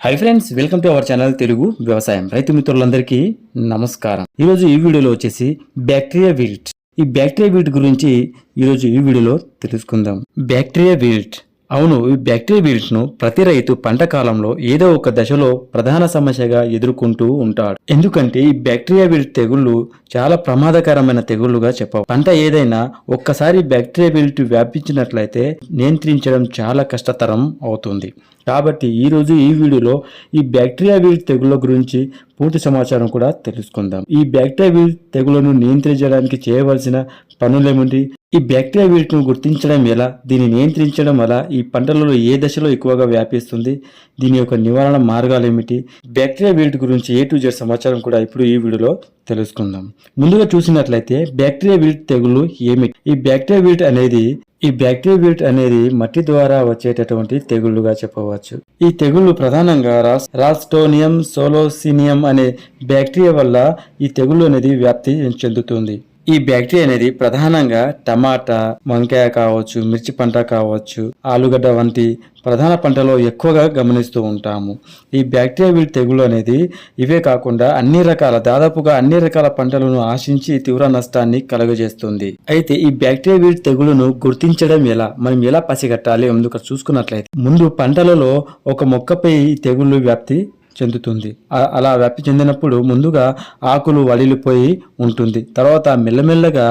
Hi friends welcome to our channel Telugu వ్యవసాయం రైతు మిత్రులందరికీ నమస్కారం. ఈరోజు ఈ వీడియోలో వచ్చేసి బ్యాక్టీరియా వీల్ట్ ఈ బ్యాక్టీరియా వీల్ట్ గురించి ఈరోజు ఈ వీడియోలో తెలుసుకుందాం. బ్యాక్టీరియా వీల్ట్ అవును ఈ బ్యాక్టీరియా విల్ట్ను ప్రతి రైతు పంట కాలంలో ఏదో ఒక దశలో ప్రధాన సమస్యగా ఎదుర్కొంటూ ఉంటాడు. ఎందుకంటే ఈ బ్యాక్టీరియా వీల్ట్ తెగుళ్ళు చాలా ప్రమాదకరమైన తెగుళ్ళుగా చెప్పవు. పంట ఏదైనా ఒక్కసారి బ్యాక్టీరియా వీల్ట్ వ్యాపించినట్లయితే నియంత్రించడం చాలా కష్టతరం అవుతుంది. కాబట్టి ఈరోజు ఈ వీడియోలో ఈ బ్యాక్టీరియా వీల్ తెగుళ్ళ గురించి పూర్తి సమాచారం కూడా తెలుసుకుందాం. ఈ బ్యాక్టీరియా వీల్ తెగులను నియంత్రించడానికి చేయవలసిన పనులేమిటి? ఈ బ్యాక్టీరియా వీటిని గుర్తించడం ఎలా? దీన్ని నియంత్రించడం ఎలా? ఈ పంటలలో ఏ దశలో ఎక్కువగా వ్యాపిస్తుంది? దీని యొక్క నివారణ మార్గాలు ఏమిటి? బ్యాక్టీరియా వీటి గురించి ఏ టు జెడ్ సమాచారం కూడా ఇప్పుడు ఈ వీడియోలో తెలుసుకుందాం. ముందుగా చూసినట్లయితే బ్యాక్టీరియా వీల్ట్ తెగులు ఏమిటి? ఈ బ్యాక్టీరియా వీల్ట్ అనేది ఈ బ్యాక్టీరియా వీల్ట్ అనేది మట్టి ద్వారా వచ్చేటటువంటి తెగుళ్ళుగా చెప్పవచ్చు. ఈ తెగుళ్ళు ప్రధానంగా రాస్ రాస్టోనియం సోలోసినియం అనే బ్యాక్టీరియా వల్ల ఈ తెగుళ్ళు అనేది వ్యాప్తి చెందుతుంది. ఈ బ్యాక్టీరియా అనేది ప్రధానంగా టమాటా వంకాయ కావచ్చు మిర్చి పంట కావచ్చు ఆలుగడ్డ వంటి ప్రధాన పంటలో ఎక్కువగా గమనిస్తూ ఉంటాము. ఈ బ్యాక్టీరియా వీల్ తెగులు అనేది ఇవే కాకుండా అన్ని రకాల దాదాపుగా అన్ని రకాల పంటలను ఆశించి తీవ్ర నష్టాన్ని కలుగజేస్తుంది. అయితే ఈ బ్యాక్టీరియా వీల్ తెగులును గుర్తించడం ఎలా? మనం ఎలా పసిగట్టాలి? ఎందుకు చూసుకున్నట్లయితే ముందు పంటలలో ఒక మొక్కపై ఈ తెగుళ్ళు వ్యాప్తి చెందుతుంది. అలా వ్యాప్తి చెందినప్పుడు ముందుగా ఆకులు వడిలిపోయి ఉంటుంది. తర్వాత మెల్లమెల్లగా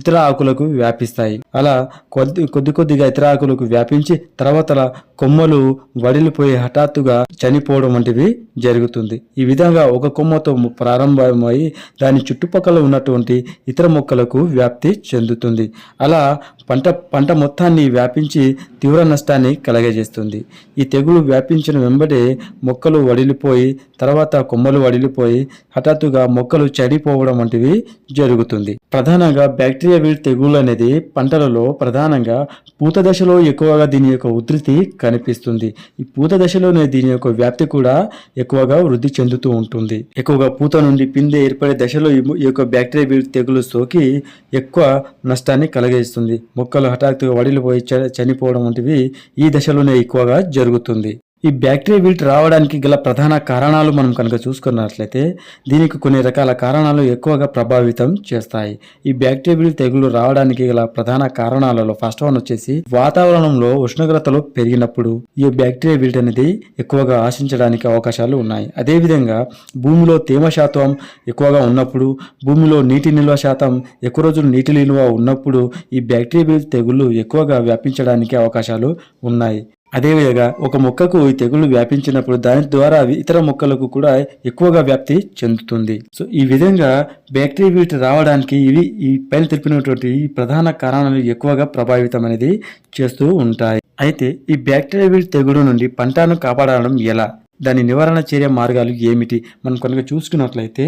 ఇతర ఆకులకు వ్యాపిస్తాయి. అలా కొద్ది కొద్ది కొద్దిగా ఇతర ఆకులకు వ్యాపించి తర్వాత కొమ్మలు వడిలిపోయి హఠాత్తుగా చనిపోవడం వంటివి జరుగుతుంది. ఈ విధంగా ఒక కొమ్మతో ప్రారంభమై దాని చుట్టుపక్కల ఉన్నటువంటి ఇతర మొక్కలకు వ్యాప్తి చెందుతుంది. అలా పంట పంట మొత్తాన్ని వ్యాపించి తీవ్ర నష్టాన్ని కలగజేస్తుంది. ఈ తెగులు వ్యాపించిన వెంబడే మొక్కలు వడిలిపోయి తర్వాత కొమ్మలు వడిలిపోయి హఠాత్తుగా మొక్కలు చెడిపోవడం వంటివి జరుగుతుంది. ప్రధానంగా బ్యాక్టీరియా వీడ్ తెగులు అనేది పంటలలో ప్రధానంగా పూత దశలో ఎక్కువగా దీని యొక్క ఉధృతి కనిపిస్తుంది. ఈ పూత దశలోనే దీని యొక్క వ్యాప్తి కూడా ఎక్కువగా వృద్ధి చెందుతూ ఉంటుంది. ఎక్కువగా పూత నుండి పిందె ఏర్పడే దశలో ఈ యొక్క బ్యాక్టీరియా వీడ్ తెగులు సోకి ఎక్కువ నష్టాన్ని కలిగిస్తుంది. మొక్కలు హఠాత్తుగా వడిలిపోయి చ- చనిపోవడం వంటివి ఈ దశలోనే ఎక్కువగా జరుగుతుంది. ఈ బ్యాక్టీరియా వీల్ట్ రావడానికి గల ప్రధాన కారణాలు మనం కనుక చూసుకున్నట్లయితే దీనికి కొన్ని రకాల కారణాలు ఎక్కువగా ప్రభావితం చేస్తాయి. ఈ బ్యాక్టీరియా వీల్ట్ తెగులు రావడానికి గల ప్రధాన కారణాలలో ఫస్ట్ వన్ వచ్చేసి వాతావరణంలో ఉష్ణోగ్రతలు పెరిగినప్పుడు ఈ బ్యాక్టీరియా వీల్ట్ అనేది ఎక్కువగా ఆశించడానికి అవకాశాలు ఉన్నాయి. అదేవిధంగా భూమిలో తేమ శాతం ఎక్కువగా ఉన్నప్పుడు భూమిలో నీటి నిల్వ శాతం ఎక్కువ రోజులు నీటి నిల్వ ఉన్నప్పుడు ఈ బ్యాక్టీరియా వీల్ట్ తెగులు ఎక్కువగా వ్యాపించడానికి అవకాశాలు ఉన్నాయి. అదేవిధంగా ఒక మొక్కకు ఈ తెగులు వ్యాపించినప్పుడు దాని ద్వారా అవి ఇతర మొక్కలకు కూడా ఎక్కువగా వ్యాప్తి చెందుతుంది. సో ఈ విధంగా బ్యాక్టీరియా రావడానికి ఇవి ఈ పైన తెలిపినటువంటి ఈ ప్రధాన కారణాలు ఎక్కువగా ప్రభావితం అనేది చేస్తూ ఉంటాయి. అయితే ఈ బ్యాక్టీరియా వీట్ తెగులు నుండి పంటను కాపాడడం ఎలా? దాని నివారణ చర్య మార్గాలు ఏమిటి? మనం కనుక చూసుకున్నట్లయితే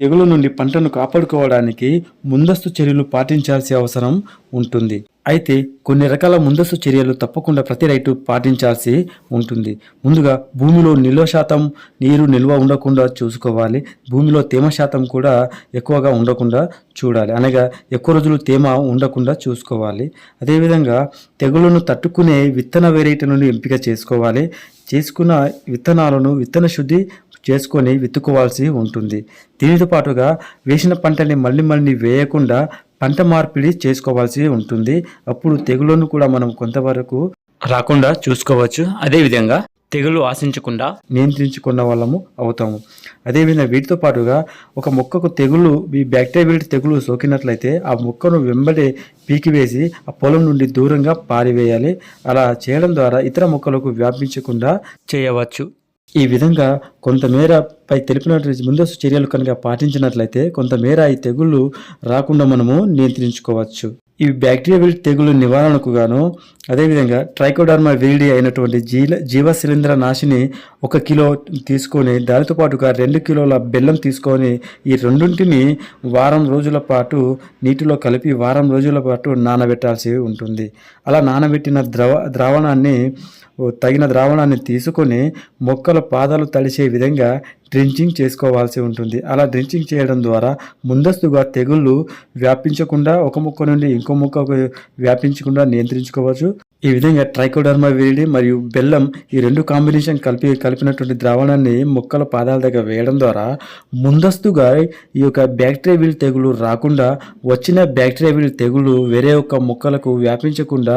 తెగులు నుండి పంటను కాపాడుకోవడానికి ముందస్తు చర్యలు పాటించాల్సిన అవసరం ఉంటుంది. అయితే కొన్ని రకాల ముందస్తు చర్యలు తప్పకుండా ప్రతి రైతు పాటించాల్సి ఉంటుంది. ముందుగా భూమిలో నిల్వ శాతం నీరు నిల్వ ఉండకుండా చూసుకోవాలి. భూమిలో తేమ శాతం కూడా ఎక్కువగా ఉండకుండా చూడాలి. అనగా ఎక్కువ రోజులు తేమ ఉండకుండా చూసుకోవాలి. అదేవిధంగా తెగులను తట్టుకునే విత్తన వెరైటీలను ఎంపిక చేసుకోవాలి. చేసుకున్న విత్తనాలను విత్తన శుద్ధి చేసుకొని విత్తుకోవాల్సి ఉంటుంది. దీనితో పాటుగా వేసిన పంటని మళ్ళీ మళ్ళీ వేయకుండా పంట మార్పిడి చేసుకోవాల్సి ఉంటుంది. అప్పుడు తెగులను కూడా మనం కొంతవరకు రాకుండా చూసుకోవచ్చు. అదేవిధంగా తెగులు ఆశించకుండా నియంత్రించుకున్న వాళ్ళము అవుతాము. అదేవిధంగా వీటితో పాటుగా ఒక మొక్కకు తెగులు ఈ బ్యాక్టీరియా తెగులు సోకినట్లయితే ఆ మొక్కను వెంబడే పీకివేసి ఆ పొలం నుండి దూరంగా పారివేయాలి. అలా చేయడం ద్వారా ఇతర మొక్కలకు వ్యాపించకుండా చేయవచ్చు. ఈ విధంగా కొంతమేర పై తెలిపినటువంటి ముందస్తు చర్యలు కనుక పాటించినట్లయితే కొంతమేర ఈ తెగుళ్ళు రాకుండా మనము నియంత్రించుకోవచ్చు. ఈ బ్యాక్టీరియా తెగులు నివారణకు గాను అదేవిధంగా ట్రైకోడర్మా వీడి అయినటువంటి జీల జీవ శిలీంద్ర నాశిని ఒక కిలో తీసుకొని దానితో పాటుగా రెండు కిలోల బెల్లం తీసుకొని ఈ రెండింటిని వారం రోజుల పాటు నీటిలో కలిపి వారం రోజుల పాటు నానబెట్టాల్సి ఉంటుంది. అలా నానబెట్టిన ద్రవ ద్రావణాన్ని తగిన ద్రావణాన్ని తీసుకొని మొక్కల పాదాలు తడిసే విధంగా డ్రించింగ్ చేసుకోవాల్సి ఉంటుంది. అలా డ్రించింగ్ చేయడం ద్వారా ముందస్తుగా తెగుళ్ళు వ్యాపించకుండా ఒక మొక్క నుండి ఇంకో మొక్కకు వ్యాపించకుండా నియంత్రించుకోవచ్చు. ఈ విధంగా ట్రైకోడర్మా విరిడి మరియు బెల్లం ఈ రెండు కాంబినేషన్ కలిపి కలిపినటువంటి ద్రావణాన్ని మొక్కల పాదాల దగ్గర వేయడం ద్వారా ముందస్తుగా ఈ యొక్క బ్యాక్టీరియా వీల్ తెగులు రాకుండా వచ్చిన బ్యాక్టీరియా వీల్ తెగులు వేరే ఒక మొక్కలకు వ్యాపించకుండా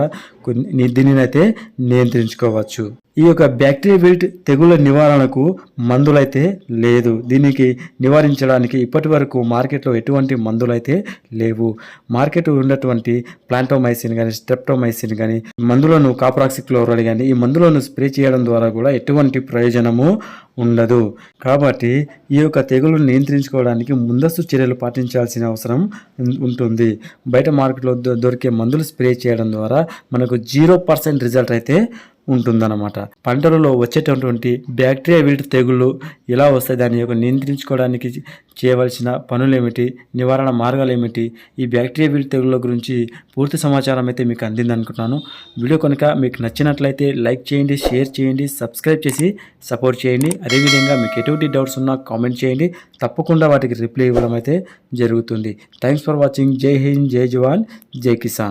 దీనినైతే నియంత్రించుకోవచ్చు. ఈ యొక్క బ్యాక్టీరియా వీల్ట్ తెగుళ్ళ నివారణకు మందులైతే లేదు. దీనికి నివారించడానికి ఇప్పటి వరకు మార్కెట్లో ఎటువంటి మందులైతే లేవు. మార్కెట్ ఉన్నటువంటి ప్లాంటోమైసిన్ కానీ స్ట్రెప్టోమైసిన్ కానీ మందులను కాప్రాక్సిక్లోరైడ్ కానీ ఈ మందులను స్ప్రే చేయడం ద్వారా కూడా ఎటువంటి ప్రయోజనము ఉండదు. కాబట్టి ఈ యొక్క తెగులు నియంత్రించుకోవడానికి ముందస్తు చర్యలు పాటించాల్సిన అవసరం ఉంటుంది. బయట మార్కెట్లో దొరికే మందులు స్ప్రే చేయడం ద్వారా మనకు జీరో పర్సెంట్ రిజల్ట్ అయితే ఉంటుందన్నమాట. పంటలలో వచ్చేటటువంటి బ్యాక్టీరియా వీటి తెగుళ్ళు ఎలా వస్తాయి? దాని యొక్క నియంత్రించుకోవడానికి చేయవలసిన పనులు ఏమిటి నివారణ మార్గాలు ఏమిటి ఈ బ్యాక్టీరియా వీటి తెగుళ్ళ గురించి పూర్తి సమాచారం అయితే మీకు అందింది అనుకుంటున్నాను వీడియో కనుక మీకు నచ్చినట్లయితే లైక్ చేయండి షేర్ చేయండి సబ్స్క్రైబ్ చేసి సపోర్ట్ చేయండి. అదేవిధంగా మీకు ఎటువంటి డౌట్స్ ఉన్నా కామెంట్ చేయండి. తప్పకుండా వాటికి రిప్లై ఇవ్వడం అయితే జరుగుతుంది. Thanks for watching. జై హింద్. జై జవాన్. జై కిసాన్.